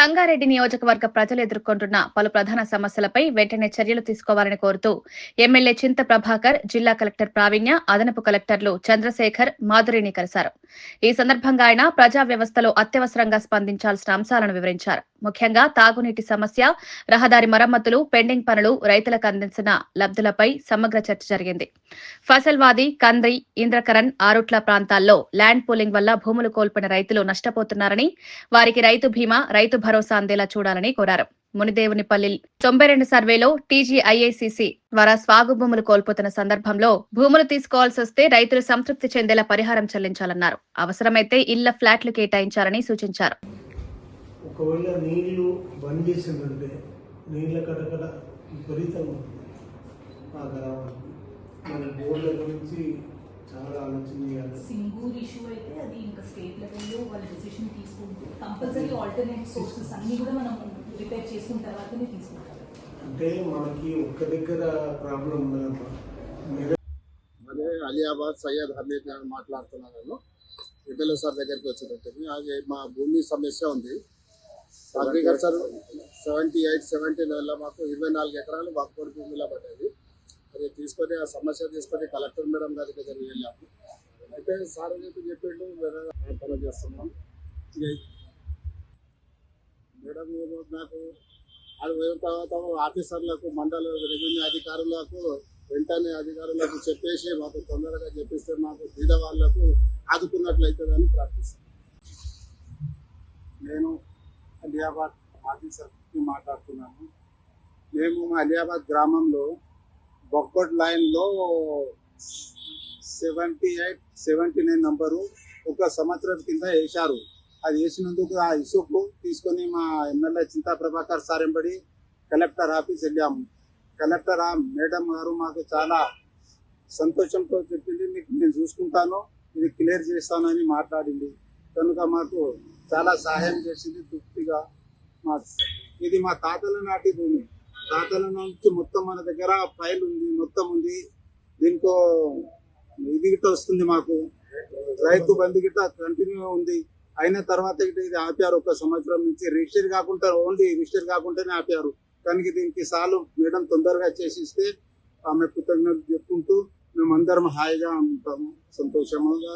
సంగారెడ్డి నియోజకవర్గ ప్రజలు ఎదుర్కొంటున్న పలు ప్రధాన సమస్యలపై వెంటనే చర్యలు తీసుకోవాలని కోరుతూ ఎమ్మెల్యే చింత ప్రభాకర్ జిల్లా కలెక్టర్ ప్రావీణ్య అదనపు కలెక్టర్లు చంద్రశేఖర్ మాధురిని కలిశారు. ఈ సందర్భంగా ఆయన ప్రజా వ్యవస్థలో అత్యవసరంగా స్పందించాల్సిన అంశాలను వివరించారు. ముఖ్యంగా తాగునీటి సమస్య రహదారి మరమ్మతులు పెండింగ్ పనులు రైతులకు అందించిన లబ్ధులపై సమగ్ర చర్చ జరిగింది. ఫసల్వాది కంద్రి ఇంద్రకరణ్ ఆరుట్ల ప్రాంతాల్లో ల్యాండ్ పూలింగ్ వల్ల భూములు కోల్పోయిన రైతులు నష్టపోతున్నారని వారికి రైతు బీమా రైతు భరోసా అందేలా చూడాలని కోరారు. మునిదేవునిపల్లి తొంభై రెండు సర్వేలో టీజీఐఏసీసీ ద్వారా స్వాగు భూములు కోల్పోతున్న సందర్భంలో భూములు తీసుకోవాల్సి వస్తే రైతులు సంతృప్తి చెందేలా పరిహారం చెల్లించాలన్నారు. అవసరమైతే ఇళ్ళ ఫ్లాట్లు కేటాయించాలని సూచించారు. ఒకవేళ నీళ్ళు బంద్ చేసిందంటే నీళ్ళ కడకడ విపరీతంగా ఉంటుంది. ఆ గ్రామానికి మన బోర్డుల గురించి చాలా ఆలోచన చేయాలి. సింగూర్ ఇష్యూ అయితే అది ఇంకా స్టేట్ లెవెల్లో వాళ్ళ డెసిషన్ తీసుకుంటూ కంపల్సరీ ఆల్టర్నేట్ సోర్సెస్ అన్ని కూడా మనం రిపేర్ చేసుకున్న తర్వాతనే తీసుకుంటాం అంటే మనకి ఒక్క దగ్గర ప్రాబ్లం అదే అలియాబాద్ సయ్యద్ హమీద్ గారు మాట్లాడుతున్నాను నేను ఎమ్మెల్యే సార్ దగ్గరికి వచ్చేటట్టు అది మా భూమి సమస్య ఉంది. అగ్రికల్చర్ సెవెంటీ ఎయిట్ సెవెంటీ నైన్లో మాకు ఇరవై నాలుగు ఎకరాలు వాక్కోడి భూమిలో పడ్డది అది తీసుకొని ఆ సమస్య తీసుకొని కలెక్టర్ మేడం గారి దగ్గరికి వెళ్ళాము. అయితే సార్ చెప్పి చెప్పిండు వేరే చేస్తున్నాం. మేడం నాకు అది పోయిన తర్వాత ఆఫీసర్లకు మండల రెవెన్యూ అధికారులకు వెంటనే అధికారులకు చెప్పేసి మాకు తొందరగా చెప్పిస్తే మాకు బీద వాళ్ళకు ఆదుకున్నట్లయితుందని ప్రార్థిస్తాను నేను అలియాబాద్ ఆఫీసర్కి మాట్లాడుతున్నాను మేము మా అలియాబాద్ గ్రామంలో బొక్కోట్ లైన్లో seventy eight seventy nine number ఒక సంవత్సరం కింద వేశారు. అది వేసినందుకు ఆ ఇసుకు తీసుకొని మా ఎమ్మెల్యే చింతా ప్రభాకర్ సార్ ఎంబడి కలెక్టర్ ఆఫీస్ వెళ్ళాము. కలెక్టర్ ఆ మేడం గారు మాకు చాలా సంతోషంతో చెప్పింది మీకు నేను చూసుకుంటాను ఇది క్లియర్ చేస్తానని మాట్లాడింది. కనుక మాకు చాలా సహాయం చేసింది తృప్తిగా మా ఇది మా తాతల నాటి భూమి. తాతల నుంచి మొత్తం మన దగ్గర ఫైల్ ఉంది మొత్తం ఉంది. దీనికో ఇది గిట్ట వస్తుంది మాకు. రైతు బంధు గిట్ట కంటిన్యూ ఉంది. అయిన తర్వాత గిట్ట ఇది ఆపారు ఒక సంవత్సరం నుంచి. రిజిస్టర్ కాకుండా ఓన్లీ రిజిస్టర్ కాకుండానే ఆపారు. కానీ దీనికి సాలు మేడం తొందరగా చేసిస్తే ఆమె కృతజ్ఞతలు చెప్పుకుంటూ మేమందరం హాయిగా ఉంటాము సంతోషంగా